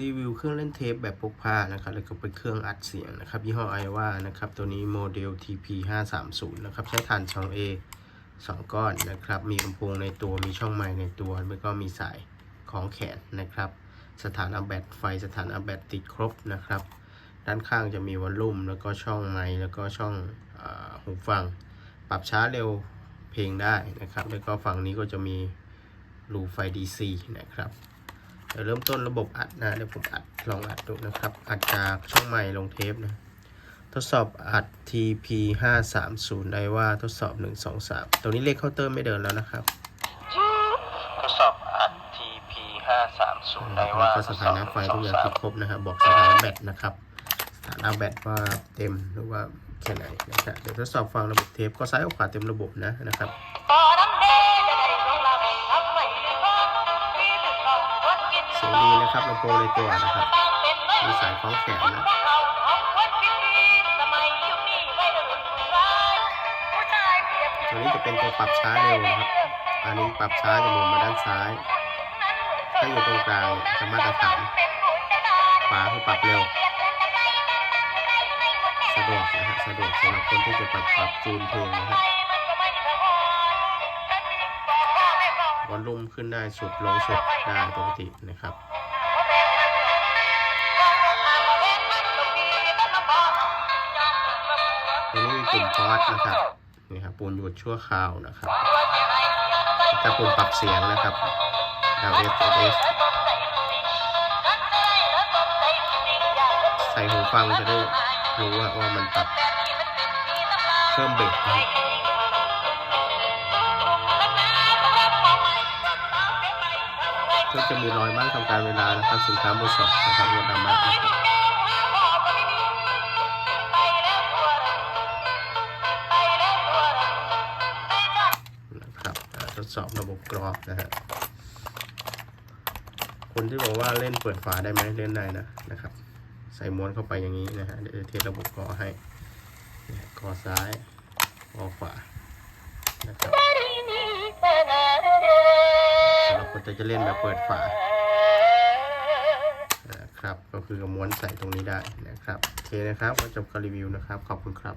รีวิวเครื่องเล่นเทปแบบพกพานะครับแล้วก็เป็นเครื่องอัดเสียงนะครับยี่ห้อไอว่านะครับตัวนี้โมเดล TP 5 3 0นะครับใช้ฐาน 2A 2 ก้อนนะครับมีลำโพงในตัวมีช่องไมค์ในตัวแล้วก็มีสายของแขนนะครับ สถานะแบตไฟสถานะแบตติดครบนะครับ ด้านข้างจะมีวอลลุ่ม แล้วก็ช่องไมค์แล้วก็ช่องอหูฟัง ปรับช้าเร็วเพลงได้นะครับ แล้วก็ฝั่งนี้ก็จะมีรูไฟ DC นะครับ เดี๋ยวเริ่มต้นระบบอัดนะเดี๋ยวผมอัดลองอัดดูนะครับ อัดจากช่องใหม่ลงเทปนะ ทดสอบอัด TP 5 3 0ได้ว่าทดสอบ 1 2 3 ตรงนี้เลขเคาน์เตอร์ไม่เดินแล้วนะครับ ทดสอบอัด TP 5 3 0ได้ว่าสถานะไฟทุกอย่างติดครบนะครับ บอกสถานะแบตนะครับ สถานะแบตว่าเต็มหรือว่าแค่ไหนนะครับ เดี๋ยวทดสอบฟังระบบเทปก็ซ้ายกับขวาเต็มระบบนะนะครับ นะครับลำโพงในตัวนะครับมีสายคล้องแขนนะตัวนี้จะเป็นตัวปรับช้าเร็วนะครับ อันนี้ปรับช้าจะหมุนมาด้านซ้าย ถ้าอยู่ตรงกลางจะมาตรฐานขวาคือปรับเร็ว สะดวกนะครับสะดวกสำหรับคนที่จะปรับปรับจูนเพลงนะครับวอลลุ่มขึ้นได้สุดลงสุดได้ปกตินะครับ ปุ่มพอสนะครับนี่ครับปุ่มหยุดชั่วคราวนะครับแต่ปุ่มปรับเสียงนะครับ L S L S ใส่หูฟังจะได้รู้ว่าว่ามันปรับเพิ่มเบสนะครับก็จะมีรอยบ้างทำการเวลานะครับสินค้ามือสองนะครับรถดำมา ดสอบระบบกรอบนะฮะคนที่บอกว่าเล่นเปิดฝาได้ไหมเล่นได้นะนะครับ ใส่ม้วนเข้าไปอย่างนี้นะฮะเดี๋ยวเทระบบกรอให้นะฮะกอซ้ายกรอขวานะครับสำหรับคนที่จะเล่นแบบเปิดฝานะครับก็คือม้วนใส่ตรงนี้ได้นะครับโอเคนะครับก็จบการรีวิวนะครับ ขอบคุณครับ